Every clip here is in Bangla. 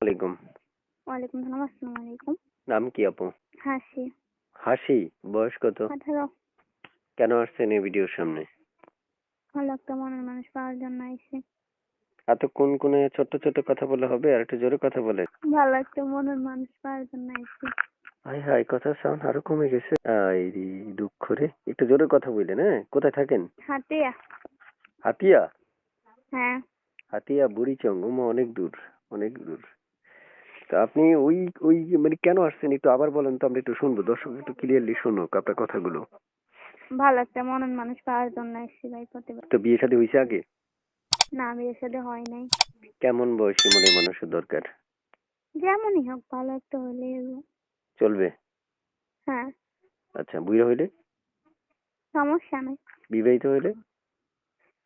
আলাইকুম। ওয়ালাইকুম সালাম আসসালামু আলাইকুম। নাম কি আপু? হাসি। হাসি বয়স কত? আঠারো। কেন আসছেন এই ভিডিওর সামনে? ভালো একটা মনের মানুষ পাওয়ার জন্য এত কোন কোনে ছোট্ট ছোট্ট কথা বলে হবে? আর একটু জোরে কথা বলে ভালো একটা মনের মানুষ পাওয়ার জন্য হাই হাই কথা সাউন্ড আরও কমে গেছে। আই রে দুঃখ রে। একটু জোরে কথা বললেন হ্যাঁ? কোথায় থাকেন? হাতিয়া। হাতিয়া? হ্যাঁ। হাতিয়া বুড়িচং। ওমা অনেক দূর অনেক দূর। তা আপনি ওই ওই মানে কেন আসছেন একটু আবার বলেন তো আমরা একটু শুনব। দর্শক একটু ক্লিয়ারলি শুনুক আপনার কথাগুলো। ভালো একটা মনের মানুষ পাওয়ার জন্য আইসি ভাই প্রতিবার। তো বিয়ে শাদী হয়েছে আগে? না বিয়ের সাথে হয় নাই। কেমন বয়সী মনে মানুষের দরকার? যেমনই হোক ভালো একটা হলে চলবে? হ্যাঁ। আচ্ছা বুড়া হইলে? সমস্যা নেই। বিবাহিত হইলে?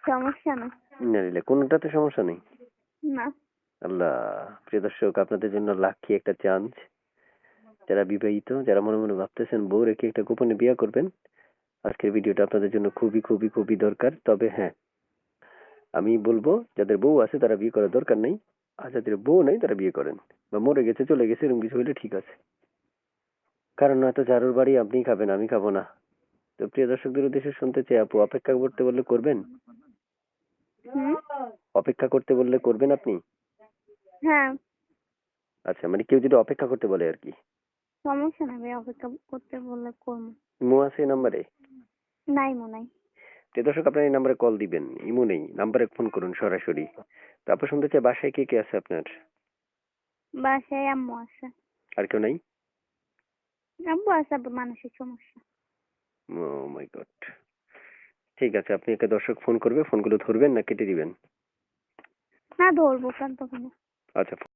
সমস্যা নেই। না কোনোটাতে সমস্যা নেই? না। আল্লাহ প্রিয় দর্শক আপনাদের জন্য লাখি একটা চান্স যারা বিবাহিত যারা মনে মনে ভাবতেছেন বউ রেখে একটা গোপনে বিয়ে করবেন আজকের ভিডিওটা আপনাদের জন্য খুবই খুবই খুবই দরকার। তবে হ্যাঁ আমি বলব যাদের বউ আছে তারা বিয়ে করার দরকার নেই আর যাদের বউ নেই তারা বিয়ে করেন। বা মরে গেছে চলে গেছে এরকম কিছু হইলে ঠিক আছে। কারণ হয়তো ঝাড়ুর বাড়ি আপনি খাবেন আমি খাব না। তো প্রিয় দর্শকদের উদ্দেশ্যে শুনতে চাই আপু অপেক্ষা করতে বললে করবেন? অপেক্ষা করতে বললে করবেন আপনি? হ্যাঁ। আচ্ছা মানে কেউ যদি অপেক্ষা করতে বলে আর কি? সমস্যা নেই ভাই অপেক্ষা করতে বললে করব। ইমো আছে এই নাম্বারে? নাই মনে নাই। যে দর্শক আপনার এই নাম্বারে কল দিবেন। ইমো নেই নাম্বারে ফোন করুন সরাসরি। তারপর শুনতে চাই বাসায় কে কে আছে আপনার? বাসায় আম্মু আছে। আর কেউ নাই? আব্বু আছে আব্বু মানসিক সমস্যা। ও মাই গড ঠিক আছে আপনি একে দর্শক ফোন করবে ফোনগুলো ধরবেন না কেটে দিবেন? না ধরবো কেন তখন আচ্ছা